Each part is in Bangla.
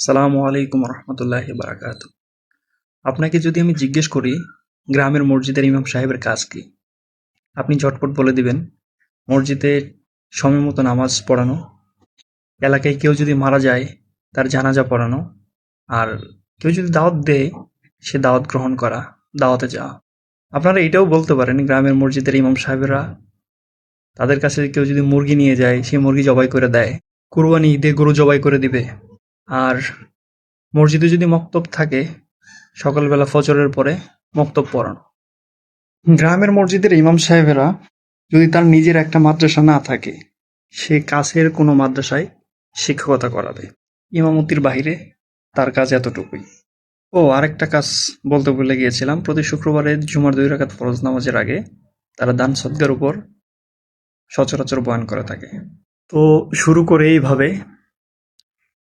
সালামু আলাইকুম রহমতুল্লাহ বারাকাত। আপনাকে যদি আমি জিজ্ঞেস করি, গ্রামের মসজিদের ইমাম সাহেবের কাজ কি? আপনি ঝটপট বলে দিবেন, মসজিদে সময় মতো নামাজ পড়ানো, এলাকায় কেউ যদি মারা যায়, তার জানাজা পড়ানো, আর কেউ যদি দাওয়াত দেয়, সে দাওয়াত গ্রহণ করা, দাওয়াতে যাওয়া। আপনারা এটাও বলতে পারেন, গ্রামের মসজিদের ইমাম সাহেবেরা, তাদের কাছে কেউ যদি মুরগি নিয়ে যায়, সে মুরগি জবাই করে দেয়। কুরবানি ঈদে গরু জবাই করে দিবে। আর মসজিদে যদি মক্তব থাকে, সকালবেলা ফজরের পরে মক্তব পড়ানো। গ্রামের মসজিদের ইমাম সাহেবেরা যদি তার নিজের একটা মাদ্রাসা না থাকে, সে কাছের কোনো মাদ্রাসায় শিক্ষকতা করাবে। ইমামতির বাইরে তার কাজ এতটুকুই। ও, আরেকটা কাজ বলতে ভুলে গিয়েছিলাম। প্রতি শুক্রবারে জুমার দুই রাকাত ফরজ নামাজের আগে তারা দান সদ্গার উপর সচরাচর বয়ান করে থাকে। তো শুরু করে এইভাবে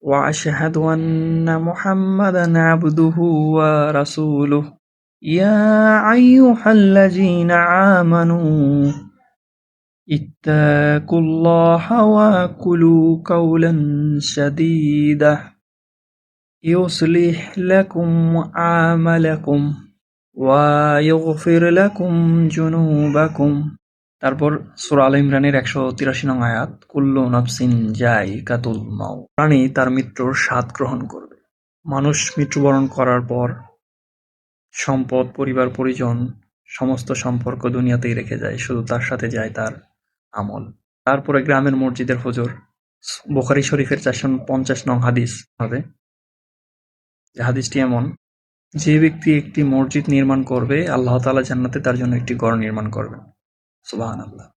وأشهد أن محمدا عبده ورسوله. يا أيها الذين آمنوا اتقوا الله وقولوا قولا سديدا يصلح لكم أعمالكم ويغفر لكم جنوبكم. তারপর সুরা আল ইমরানের একশো তিরাশি নং আয়াত, কুল্লু নফসিন যাই কাতুল মাও প্রাণী তার মৃত্যুর স্বাদ গ্রহণ করবে। মানুষ মৃত্যুবরণ করার পর সম্পদ, পরিবার, পরিজন, সমস্ত সম্পর্ক দুনিয়াতেই রেখে যায়, শুধু তার সাথে যায় তার আমল। তারপরে গ্রামের মসজিদের হুজুর, বোখারি শরীফের চারশো পঞ্চাশ নং হাদিস হবে। যে হাদিসটি এমন, যে ব্যক্তি একটি মসজিদ নির্মাণ করবে, আল্লাহ তাআলা জান্নাতে তার জন্য একটি গড় নির্মাণ করবেন।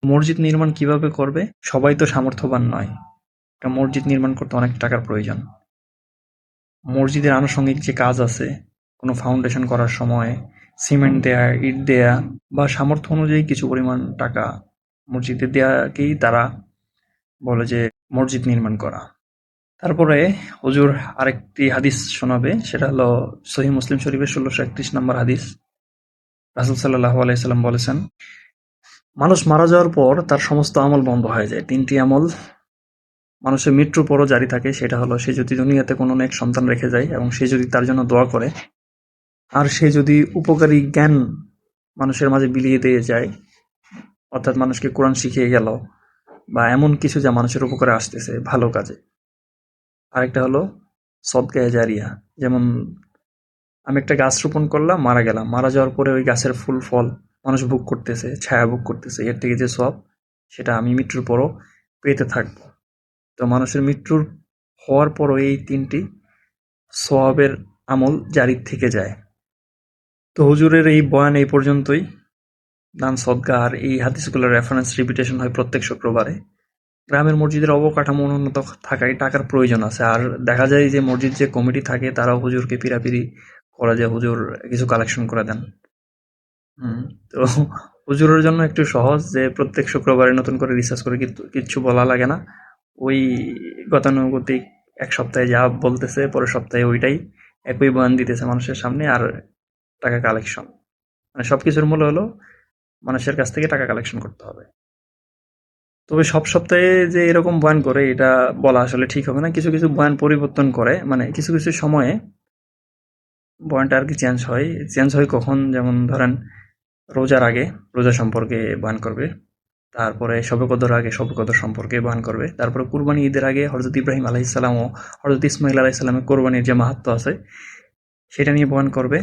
মসজিদ নির্মাণ কীভাবে করবে? সবাই তো সামর্থ্যবান নয়। একটা মসজিদ নির্মাণ করতে অনেক টাকার প্রয়োজন। মসজিদের আনুষঙ্গিক যে কাজ আছে, কোনো ফাউন্ডেশন করার সময় সিমেন্ট দেয়া, ইট দেয়া, বা সামর্থ্য অনুযায়ী কিছু পরিমাণ টাকা মসজিদে দেয়াকেই তারা বলে যে মসজিদ নির্মাণ করা। তারপরে হুজুর আরেকটি হাদিস শোনাবে, সেটা হলো সহি মুসলিম শরীফের ষোলোশো একত্রিশ নম্বর হাদিস। রাসুল সাল্লাহ আলাইসাল্লাম বলেছেন মানুষ মারা যাওয়ার পর তার সমস্ত আমল বন্ধ হয়ে যায়। তিনটি আমল মানুষের মৃত্যুর পরও জারি থাকে, সেটা হলো সে যদি দুনিয়াতে কোনো নেক সন্তান রেখে যায় এবং সে যদি তার জন্য দোয়া করে, আর সে যদি উপকারী জ্ঞান মানুষের মাঝে বিলিয়ে দিয়ে যায়, অর্থাৎ মানুষকে কোরআন শিখিয়ে গেল বা এমন কিছু যা মানুষের উপকারে আসতেছে ভালো কাজে। আরেকটা হলো সদকায় জারিয়া, যেমন আমি একটা গাছ রোপণ করলাম, মারা গেলাম। মারা যাওয়ার পরে ওই গাছের ফুল, ফল মানুষ ভোগ করতেছে, ছায়া ভোগ করতেছে, এর থেকে যে সব, সেটা আমি মৃত্যুর পরও পেতে থাকব। তো মানুষের মৃত্যুর হওয়ার পরও এই তিনটি সওয়াবের আমল জারি থেকে যায়। তো হুজুরের এই বয়ান এই পর্যন্তই। দান সদকা আর এই হাদিসগুলোর রেফারেন্স রিপিটেশন হয় প্রত্যেক শুক্রবারে। গ্রামের মসজিদের অবকাঠামো উন্নত থাকায় টাকার প্রয়োজন আছে। আর দেখা যায় যে মসজিদ যে কমিটি থাকে, তারাও হুজুরকে পিরাপিরি করা যায়, হুজুর কিছু কালেকশন করে দেন। তো হুজুরের জন্য একটু সহজ যে প্রত্যেক শুক্রবারে নতুন করে রিসার্চ করে কিন্তু কিচ্ছু বলা লাগে না। ওই গতানুগতিক এক সপ্তাহে যা বলতেছে, পরের সপ্তাহে ওইটাই একই বয়ান দিতেছে মানুষের সামনে আর টাকা কালেকশন মানে সব কিছুর মূল হলো মানুষের কাছ থেকে টাকা কালেকশন করতে হবে। তবে সব সপ্তাহে যে এরকম বয়ান করে, এটা বলা আসলে ঠিক হবে না। কিছু কিছু বয়ান পরিবর্তন করে মানে কিছু কিছু সময়ে বয়ানটা আর কি চেঞ্জ হয়। চেঞ্জ হয় কখন? যেমন ধরেন রোজার আগে, রোজা সম্পর্কে বান করবে। তারপরে শবে আগে শবে সম্পর্কে বান করবে। তারপরে কুরবানি ঈদের আগে হরজত ইব্রাহিম আলাইসাল্লাম ও হরজত ইসমাইল আলাইসাল্লামের কোরবানির যে মাহাত্ম আছে, সেটা নিয়ে বান করবে।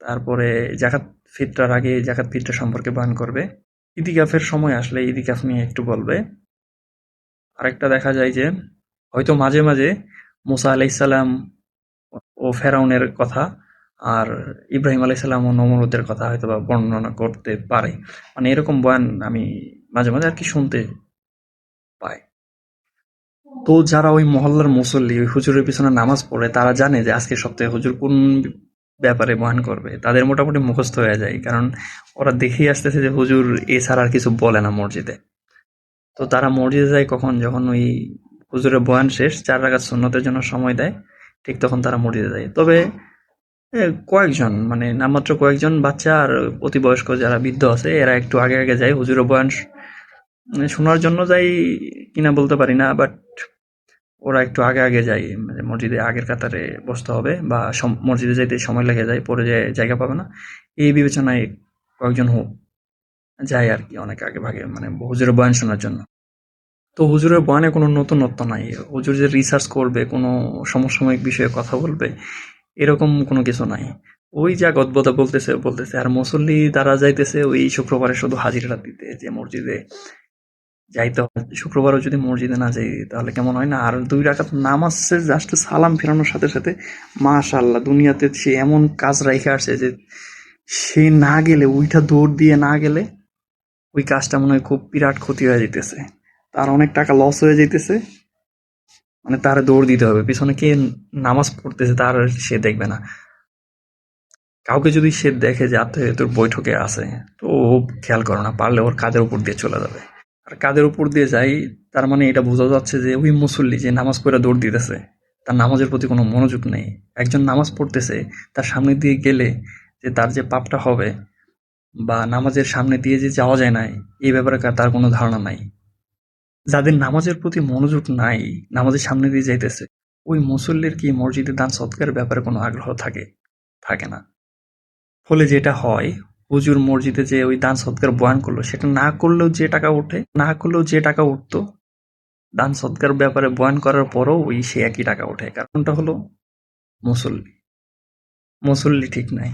তারপরে জাকাত ফিতরার আগে জাকাত ফিতরা সম্পর্কে বান করবে। ইদিকাফের সময় আসলে ইদিকাফ নিয়ে একটু বলবে। আরেকটা দেখা যায় যে, হয়তো মাঝে মাঝে মুসা আলাইসাল্লাম ও ফেরাউনের কথা আর ইব্রাহিম আলাইসাল্লাম ও নমরুদের কথা হয়তো বা বর্ণনা করতে পারে। মানে এরকম বয়ান আমি মাঝে মাঝে আর কি শুনতে পাই। তো যারা ওই মহল্লার মুসল্লি, ওই হুজুরের পিছনে নামাজ পড়ে, তারা জানে যে আজকে সপ্তাহে হুজুর কোন ব্যাপারে বয়ান করবে। তাদের মোটামুটি মুখস্থ হয়ে যায়, কারণ ওরা দেখেই আসতেছে যে হুজুর এছাড়া আর কিছু বলে না মসজিদে। তো তারা মসজিদে যায় কখন? যখন ওই হুজুরের বয়ান শেষ, চার রাখাত সুন্নতের জন্য সময় দেয়, ঠিক তখন তারা মসজিদে যায়। তবে কয়েকজন মানে নামমাত্র কয়েকজন বাচ্চা আর অতি বয়স্ক যারা বৃদ্ধ আছে, এরা একটু আগে আগে যায়, হুজুরের বয়ান মানে শোনার জন্য যাই কিনা বলতে পারি না বাট ওরা একটু আগে আগে যায় মানে মসজিদে আগের কাতারে বসতে হবে বা মসজিদে যাইতে সময় লেগে যায়, পরে যে জায়গা পাবে না। এই বিবেচনায় কয়েকজন হোক যায় আর কি অনেক আগে ভাগে মানে হুজুরের বয়ান শোনার জন্য। তো হুজুরের বয়ানে কোনো নতুনত্ব নাই। হুজুর যে রিসার্চ করবে, কোনো সমসাময়িক বিষয়ে কথা বলবে এরকম কোনো কিছু নাই। ওই যা গদবদা বলতেছে বলতেছে, আর মুসল্লি তারা যাইতেছে ওই শুক্রবারে শুধু হাজিরা দিতে, যে মসজিদে যাইতে হবে শুক্রবারও যদি মসজিদে না যাই, তাহলে কেমন হয় না? আর দুই রাকাত নামাজের জাস্ট সালাম ফেরানোর সাথে সাথে মাশাল্লাহ দুনিয়াতে সে এমন কাজ রাইখে আসছে যে সে না গেলে, ওইটা দৌড় দিয়ে না গেলে, ওই কাজটা মনে হয় খুব বিরাট ক্ষতি হয়ে যেতেছে তার অনেক টাকা লস হয়ে যেতেছে মানে তার দৌড় দিতে হবে। পিছনে কে নামাজ পড়তেছে তার সে দেখবে না। কাউকে যদি সে দেখে যে আত্মীয় তোর বৈঠকে আছে, তো ও খেয়াল করে না, পারলে ওর কাদের উপর দিয়ে চলে যাবে। আর কাদের উপর দিয়ে যাই, তার মানে এটা বোঝা যাচ্ছে যে ওই মুসল্লি যে নামাজ পড়ে দৌড় দিতেছে, তার নামাজের প্রতি কোনো মনোযোগ নেই। একজন নামাজ পড়তেছে, তার সামনে দিয়ে গেলে যে তার যে পাপটা হবে বা নামাজের সামনে দিয়ে যে যাওয়া যায় না এই ব্যাপারে তার কোনো ধারণা নাই। যাদের নামাজের প্রতি মনোযোগ নাই, নামাজের সামনে দিয়ে যাইতেছে, ওই মুসল্লির কি মসজিদে দান সৎকারের ব্যাপারে কোনো আগ্রহ থাকে? থাকে না। ফলে যেটা হয়, হুজুর মসজিদে যে ওই দান সৎকার বয়ান করল, সেটা না করলেও যে টাকা ওঠে, না করলেও যে টাকা উঠতো, দান সৎকার ব্যাপারে বয়ান করার পরও ওই সে একই টাকা ওঠে। কারণটা হলো মুসল্লি। মুসল্লি ঠিক নাই।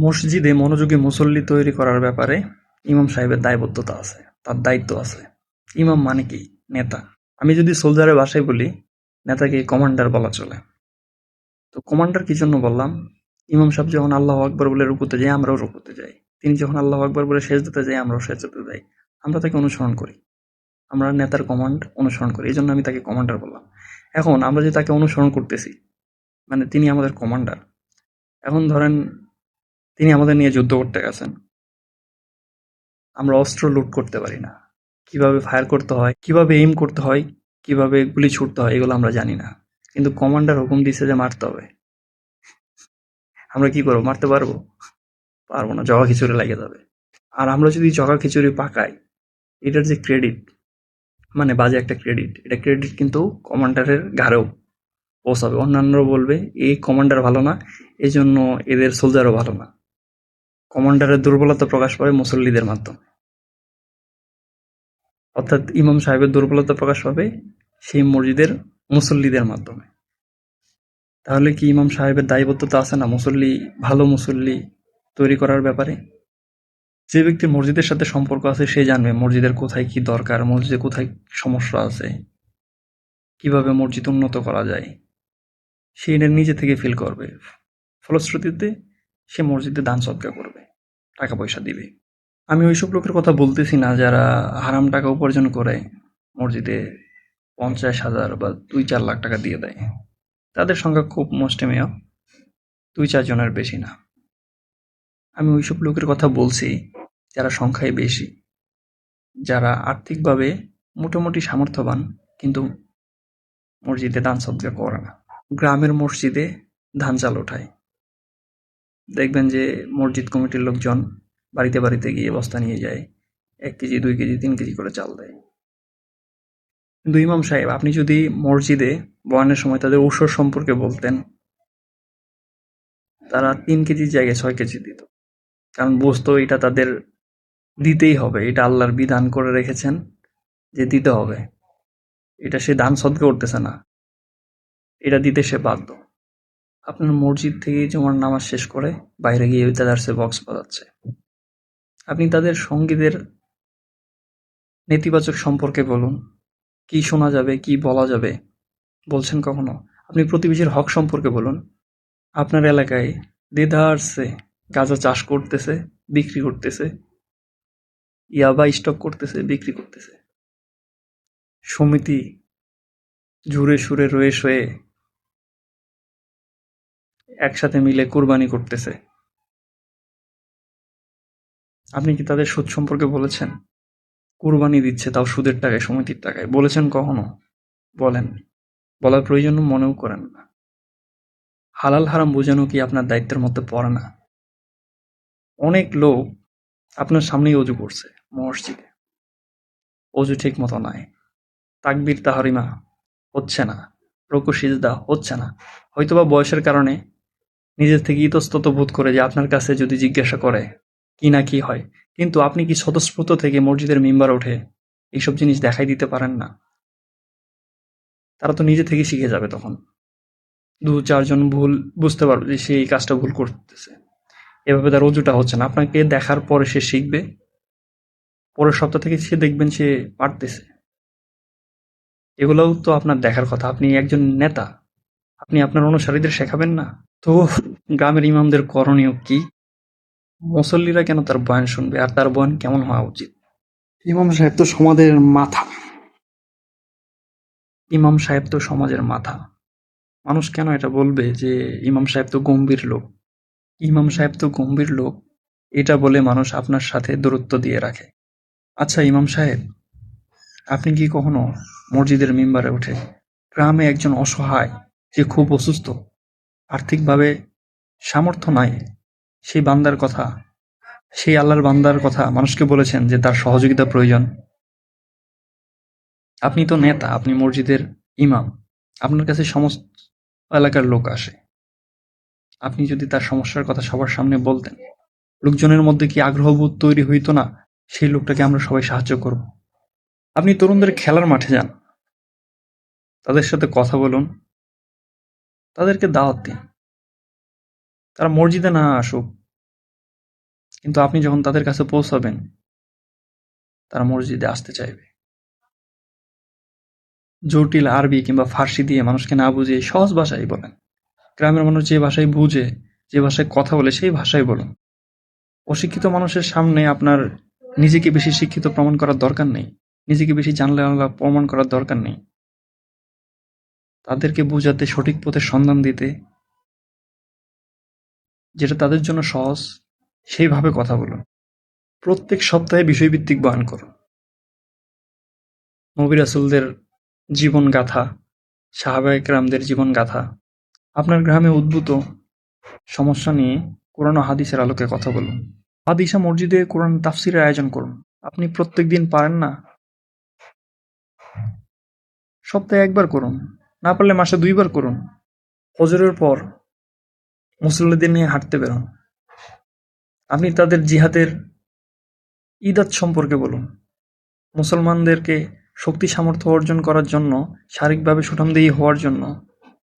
মসজিদে মনোযোগী মুসল্লি তৈরি করার ব্যাপারে ইমাম সাহেবের দায়বদ্ধতা আছে, তার দায়িত্ব আছে। ইমাম মানে কি? নেতা। আমি যদি সোলজারের ভাষায় বলি, নেতাকে কমান্ডার বলা চলে। তো কমান্ডার কি জন্য বললাম? ইমাম সাহেব যখন আল্লাহ আকবর বলে রুকুতে যাই, আমরাও রুকুতে যাই। তিনি যখন আল্লাহ আকবর বলে শেষ দিতে যাই, আমরাও শেষ দিতে যাই। আমরা তাকে অনুসরণ করি। আমরা নেতার কমান্ড অনুসরণ করি। এই জন্য আমি তাকে কমান্ডার বললাম। এখন আমরা যে তাকে অনুসরণ করতেছি মানে তিনি আমাদের কমান্ডার। এখন ধরেন, তিনি আমাদের নিয়ে যুদ্ধ করতে গেছেন। আমরা অস্ত্র লুট করতে পারি না। কীভাবে ফায়ার করতে হয়, কীভাবে এইম করতে হয়, কীভাবে গুলি ছুটতে হয়, এগুলো আমরা জানি না। কিন্তু কমান্ডার হুকুম দিছে যে মারতে হবে। আমরা কি করব? মারতে পারব? পারব না, জগা খিচুড়ি লাগে যাবে আর আমরা যদি জগা খিচুড়ি পাকাই, এটার যে ক্রেডিট মানে বাজে একটা ক্রেডিট এটা ক্রেডিট কিন্তু কমান্ডারের ঘাড়েও পৌঁছাবে। অন্যান্যরা বলবে এই কমান্ডার ভালো না এই জন্য এদের সোলজারও ভালো না। কমান্ডারের দুর্বলতা প্রকাশ পাবে মুসল্লিদের মাধ্যমে। অর্থাৎ ইমাম সাহেবের দুর্বলতা প্রকাশ পাবে সেই মসজিদের মুসল্লিদের মাধ্যমে। তাহলে কি ইমাম সাহেবের দায়বদ্ধতা আছে না? মুসল্লি, ভালো মুসল্লি তৈরি করার ব্যাপারে? যে ব্যক্তি মসজিদের সাথে সম্পর্ক আছে, সে জানবে মসজিদের কোথায় কি দরকার, মসজিদে কোথায় সমস্যা আছে, কীভাবে মসজিদ উন্নত করা যায়। সে এটা নিজে থেকে ফিল করবে। ফলশ্রুতিতে সে মসজিদে দান সৎকা করবে, টাকা পয়সা দিবে। আমি ওইসব লোকের কথা বলতেছি না যারা হারাম টাকা উপার্জন করে, মসজিদে পঞ্চাশ হাজার বা দুই চার লাখ টাকা দিয়ে দেয়। তাদের সংখ্যা খুব মুষ্টিমেয় দুই চারজনের বেশি না। আমি ওইসব লোকের কথা বলছি যারা সংখ্যায় বেশি, যারা আর্থিকভাবে মোটামুটি সামর্থ্যবান, কিন্তু মসজিদে দান সদ্গা করে না। গ্রামের মসজিদে ধান চাল ওঠায়। দেখবেন যে মসজিদ কমিটির লোকজন বাড়িতে বাড়িতে গিয়ে বস্তা নিয়ে যায়, এক কেজি, দুই কেজি, তিন কেজি করে চাল দেয়। কিন্তু ইমাম সাহেব, আপনি যদি মসজিদে বয়ানের সময় তাদের ঔষধ সম্পর্কে বলতেন, তারা তিন কেজির জায়গায় ছয় কেজি দিত। কারণ বুঝতো এটা তাদের দিতেই হবে, এটা আল্লাহর বিধান করে রেখেছেন যে দিতে হবে। এটা সে দান সদকা করতেছে না, এটা দিতে সে বাধ্য। আপনার মসজিদ থেকে জমার নামাজ শেষ করে বাইরে গিয়ে তাদার্সে বক্স বাজাচ্ছে। আপনি তাদের সঙ্গীদের নেতিবাচক সম্পর্কে বলুন। কি শোনা যাবে, কি বলা যাবে? বলছেন কখনো? আপনি প্রতিবেশীর হক সম্পর্কে বলুন। আপনার এলাকায় দেদারসে গাঁজা চাষ করতেছে, বিক্রি করতেছে ইয়াবা স্টক করতেছে, বিক্রি করতেছে। সমিতি জুড়ে সুরে রয়ে শয়ে একসাথে মিলে কুরবানি করতেছে। আপনি কি তাদের সুদ সম্পর্কে বলেছেন? কুরবানি দিচ্ছে, তাও সুদের টাকায়, সমিতির টাকায়। বলেছেন কখনো? বলেন। বলার প্রয়োজন মনেও করেন না। হালাল হারাম বোঝানো কি আপনার দায়িত্বের মধ্যে পড়ে না? অনেক লোক আপনার সামনেই অজু করছে, মসজিদে। অজু ঠিক মতো নাই। তাকবির তাহারিমা হচ্ছে না। রকু, সিজদা হচ্ছে না। হয়তোবা বয়সের কারণে নিজের থেকে ইতস্তত বোধ করে যে আপনার কাছে যদি জিজ্ঞাসা করে কি না কি হয়। কিন্তু আপনি কি স্বতঃস্ফূর্ত থেকে মসজিদের মেম্বার ওঠে এইসব জিনিস দেখাই দিতে পারেন না? তারা তো নিজে থেকে শিখে যাবে তখন। দু চারজন ভুল বুঝতে পারবে যে সে এই কাজটা ভুল করতেছে। এভাবে তার রজুটা হচ্ছে না। আপনাকে দেখার পরে সে শিখবে। পরের সপ্তাহ থেকে সে দেখবেন সে পারতেছে। এগুলোও তো আপনার দেখার কথা। আপনি একজন নেতা। আপনি আপনার অনুসারীদের শেখাবেন না? তো গ্রামের ইমামদের করণীয় কি? মুসল্লিরা কেন তার বয়ান শুনবে? আর তার বয়ান কেমন হওয়া উচিত? ইমাম সাহেব তো সমাজের মাথা। ইমাম সাহেব তো সমাজের মাথা। মানুষ কেন এটা বলবে যে ইমাম সাহেব তো গম্ভীর লোক? ইমাম সাহেব তো গম্ভীর লোক এটা বলে মানুষ আপনার সাথে দূরত্ব দিয়ে রাখে। আচ্ছা ইমাম সাহেব আপনি কি কখনো মসজিদের মেম্বারে উঠে গ্রামে একজন অসহায় যে খুব অসুস্থ আর্থিকভাবে সামর্থ্য নাই সেই বান্দার কথা, সেই আল্লাহর বান্দার কথা মানুষকে বলেছেন যে তার সহযোগিতা প্রয়োজন। আপনি তো নেতা, আপনি মসজিদের ইমাম, আপনার কাছে সমস্ত এলাকার লোক আসে। আপনি যদি তার সমস্যার কথা সবার সামনে বলতেন, লোকজনের মধ্যে কি আগ্রহবোধ তৈরি হইতো না? সেই লোকটাকে আমরা সবাই সাহায্য করব। আপনি তরুণদের খেলার মাঠে যান। তাদের সাথে কথা বলুন। তাদেরকে দাওয়াত দিন। তারা মসজিদে না আসুক, কিন্তু আপনি যখন তাদের কাছে পৌঁছাবেন, তারা মসজিদে আসতে চাইবে। জটিল আরবি কিংবা ফার্সি দিয়ে মানুষকে না বুঝিয়ে সহজ ভাষায় বলেন। গ্রামের মানুষ যে ভাষায় বুঝে, যে ভাষায় কথা বলে, সেই ভাষায় বলুন। অশিক্ষিত মানুষের সামনে আপনার নিজেকে বেশি শিক্ষিত প্রমাণ করার দরকার নেই। নিজেকে বেশি জানলে আল্লাহ প্রমাণ করার দরকার নেই। তাদেরকে বোঝাতে, সঠিক পথের সন্ধান দিতে যেটা তাদের জন্য সহজ, সেইভাবে কথা বলুন প্রত্যেক সপ্তাহে বিষয়ভিত্তিক বয়ান করুন নবী জীবন গাথা সাহাবায়করামদের জীবন গাথা আপনার গ্রামে উদ্ভূত সমস্যা নিয়ে কোরআন হাদিসের আলোকে কথা বলুন হাদিসা মসজিদে কোরআন তাফসিরের আয়োজন করুন। আপনি প্রত্যেক দিন পারেন না? সপ্তাহে একবার করুন, না পারলে মাসে দুইবার করুন। হজরের পর মুসল্লিদের নিয়ে হাঁটতে বেরোন। আপনি তাদের জিহাদের ঈদাত সম্পর্কে বলুন। মুসলমানদেরকে শক্তি সামর্থ্য অর্জন করার জন্য, শারীরিকভাবে সুঠামদেহী হওয়ার জন্য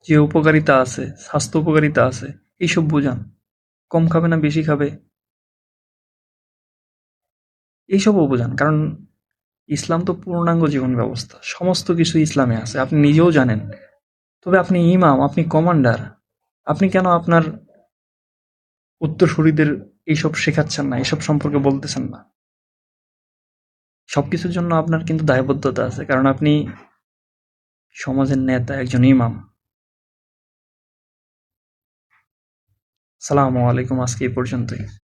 যে উপকারিতা আছে, স্বাস্থ্য উপকারিতা আছে, এইসব বোঝান। কম খাবে না বেশি খাবে? এইসবও বোঝান, কারণ ইসলাম তো পূর্ণাঙ্গ জীবন ব্যবস্থা। সমস্ত কিছু ইসলামে আছে, আপনি নিজেও জানেন। তবে আপনি ইমাম, আপনি কমান্ডার আপনি কেন আপনার উত্তরসূরিদের এইসব শেখাচ্ছেন না, এইসব সম্পর্কে বলতেছেন না? সবকিছুর জন্য আপনার কিন্তু দায়বদ্ধতা আছে, কারণ আপনি সমাজের নেতা, একজন ইমাম। সালামু আলাইকুম, আজকে এই পর্যন্তই।